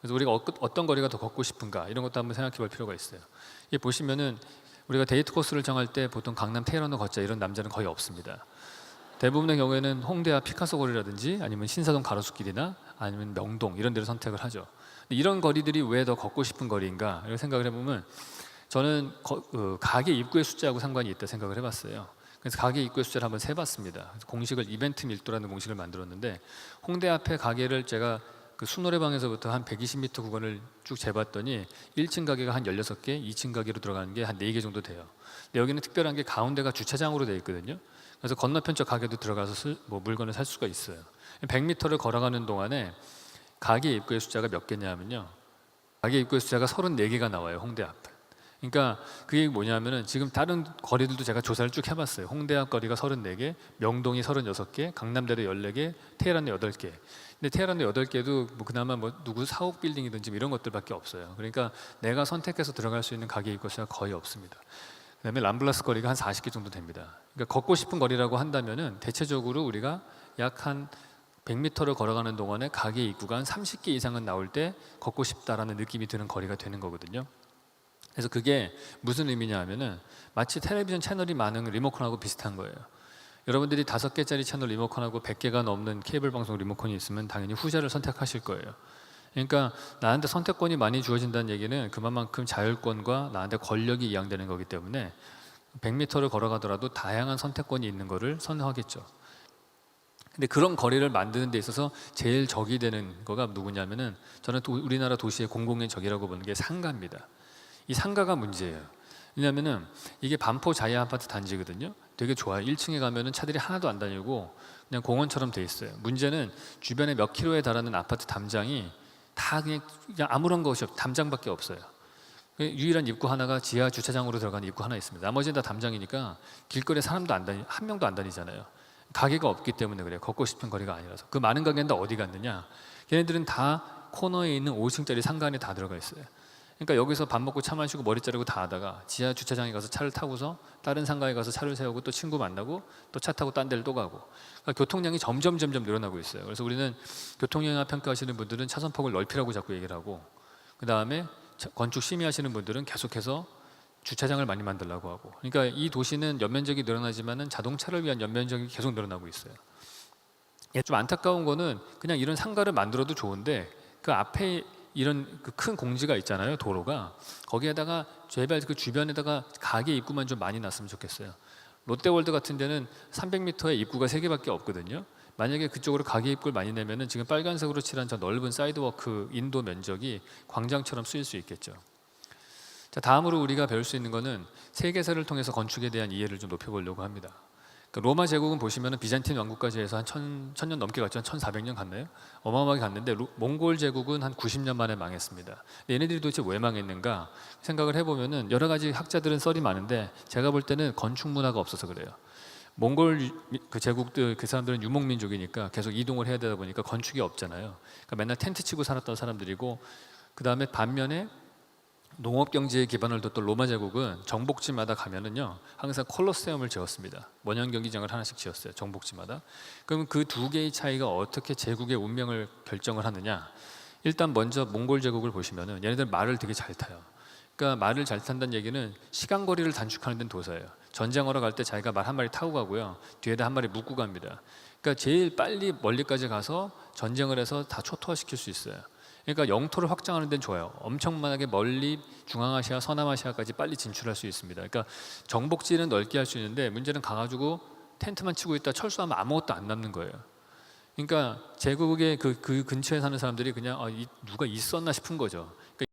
그래서 우리가 어- 어떤 거리가 더 걷고 싶은가 이런 것도 한번 생각해 볼 필요가 있어요. 이게 보시면은 우리가 데이트 코스를 정할 때 보통 강남 테헤란을 걷자 이런 남자는 거의 없습니다. 대부분의 경우에는 홍대 앞 피카소 거리라든지 아니면 신사동 가로수길이나 아니면 명동 이런 데를 선택을 하죠. 이런 거리들이 왜 더 걷고 싶은 거리인가 이런 생각을 해보면 저는 거- 어, 가게 입구의 숫자하고 상관이 있다 생각을 해봤어요. 그래서 가게 입구의 숫자를 한번 세봤습니다. 공식을 이벤트 밀도라는 공식을 만들었는데 홍대 앞에 가게를 제가 그 수노래방에서부터 한 120m 구간을 쭉 재봤더니 1층 가게가 한 16개, 2층 가게로 들어가는 게 한 4개 정도 돼요. 근데 여기는 특별한 게 가운데가 주차장으로 되어 있거든요. 그래서 건너편 쪽 가게도 들어가서 쓸- 뭐 물건을 살 수가 있어요. 100m를 걸어가는 동안에 가게 입구의 숫자가 몇 개냐면요. 가게 입구의 숫자가 34개가 나와요. 홍대 앞. 그러니까 그게 뭐냐면은 지금 다른 거리들도 제가 조사를 쭉 해봤어요. 홍대 앞 거리가 34개, 명동이 36개, 강남대로 14개, 테헤란에 8개. 근데 테헤란에 8개도 뭐 그나마 뭐 누구 사옥 빌딩이든지 뭐 이런 것들밖에 없어요. 그러니까 내가 선택해서 들어갈 수 있는 가게 입구 숫자가 거의 없습니다. 그다음에 람블라스 거리가 한 40개 정도 됩니다. 그러니까 걷고 싶은 거리라고 한다면은 대체적으로 우리가 약 한 100m를 걸어가는 동안에 가게 입구가 한 30개 이상은 나올 때 걷고 싶다라는 느낌이 드는 거리가 되는 거거든요. 그래서 그게 무슨 의미냐 하면은 마치 텔레비전 채널이 많은 리모컨하고 비슷한 거예요. 여러분들이 다섯 개짜리 채널 리모컨하고 100개가 넘는 케이블 방송 리모컨이 있으면 당연히 후자를 선택하실 거예요. 그러니까 나한테 선택권이 많이 주어진다는 얘기는 그만큼 자율권과 나한테 권력이 이양되는 거기 때문에 100m를 걸어가더라도 다양한 선택권이 있는 거를 선호하겠죠. 근데 그런 거리를 만드는 데 있어서 제일 적이 되는 거가 누구냐면은 저는 도- 우리나라 도시의 공공의 적이라고 보는 게 상가입니다. 이 상가가 문제예요. 왜냐면은 이게 반포 자이 아파트 단지거든요. 되게 좋아요. 1층에 가면은 차들이 하나도 안 다니고 그냥 공원처럼 돼 있어요. 문제는 주변에 몇 킬로에 달하는 아파트 담장이 다 그냥, 그냥 아무런 것이 없, 담장밖에 없어요. 그 유일한 입구 하나가 지하 주차장으로 들어가는 입구 하나 있습니다. 나머지는 다 담장이니까 길거리에 사람도 안 다니, 한 명도 안 다니잖아요. 가게가 없기 때문에 그래요. 걷고 싶은 거리가 아니라서. 그 많은 가게는 다 어디 갔느냐? 걔네들은 다 코너에 있는 5층짜리 상가 안에 다 들어가 있어요. 그러니까 여기서 밥 먹고 차 마시고 머리 자르고 다 하다가 지하 주차장에 가서 차를 타고서 다른 상가에 가서 차를 세우고 또 친구 만나고 또 차 타고 딴 데를 또 가고 그러니까 교통량이 점점 점점 늘어나고 있어요. 그래서 우리는 교통영향 평가하시는 분들은 차선폭을 넓히라고 자꾸 얘기를 하고 그 다음에 건축 심의하시는 분들은 계속해서 주차장을 많이 만들라고 하고 그러니까 이 도시는 연면적이 늘어나지만은 자동차를 위한 연면적이 계속 늘어나고 있어요. 예, 좀 안타까운 거는 그냥 이런 상가를 만들어도 좋은데 그 앞에 이런 그 큰 공지가 있잖아요 도로가 거기에다가 제발 그 주변에다가 가게 입구만 좀 많이 놨으면 좋겠어요. 롯데월드 같은 데는 300m에 입구가 3개밖에 없거든요. 만약에 그쪽으로 가게 입구를 많이 내면은 지금 빨간색으로 칠한 저 넓은 사이드워크 인도 면적이 광장처럼 쓰일 수 있겠죠. 자 다음으로 우리가 배울 수 있는 거는 세계사를 통해서 건축에 대한 이해를 좀 높여보려고 합니다. 그러니까 로마 제국은 보시면은 비잔틴 왕국까지 해서 한 천, 천년 넘게 갔죠. 한 1400년 갔나요? 어마어마하게 갔는데 로- 몽골 제국은 한 90년 만에 망했습니다. 얘네들이 도대체 왜 망했는가 생각을 해보면은 여러 가지 학자들은 썰이 많은데 제가 볼 때는 건축 문화가 없어서 그래요. 몽골 유- 그 제국들 그 사람들은 유목 민족이니까 계속 이동을 해야 되다 보니까 건축이 없잖아요. 그러니까 맨날 텐트 치고 살았던 사람들이고 그 다음에 반면에 농업 경제에 기반을 뒀던 로마 제국은 정복지마다 가면은요 항상 콜로세움을 지었습니다. 원형 경기장을 하나씩 지었어요. 정복지마다. 그럼 그 두 개의 차이가 어떻게 제국의 운명을 결정을 하느냐? 일단 먼저 몽골 제국을 보시면은 얘네들 말을 되게 잘 타요. 그러니까 말을 잘 탄다는 얘기는 시간 거리를 단축하는 데는 도사예요. 전쟁하러 갈 때 자기가 말 한 마리 타고 가고요. 뒤에다 한 마리 묶고 갑니다. 그러니까 제일 빨리 멀리까지 가서 전쟁을 해서 다 초토화시킬 수 있어요. 그러니까 영토를 확장하는 데는 좋아요. 엄청나게 멀리 중앙아시아, 서남아시아까지 빨리 진출할 수 있습니다. 그러니까 정복지는 넓게 할 수 있는데 문제는 가가지고 텐트만 치고 있다 철수하면 아무것도 안 남는 거예요. 그러니까 제국의 그, 그 근처에 사는 사람들이 그냥 아, 이, 누가 있었나 싶은 거죠. 그러니까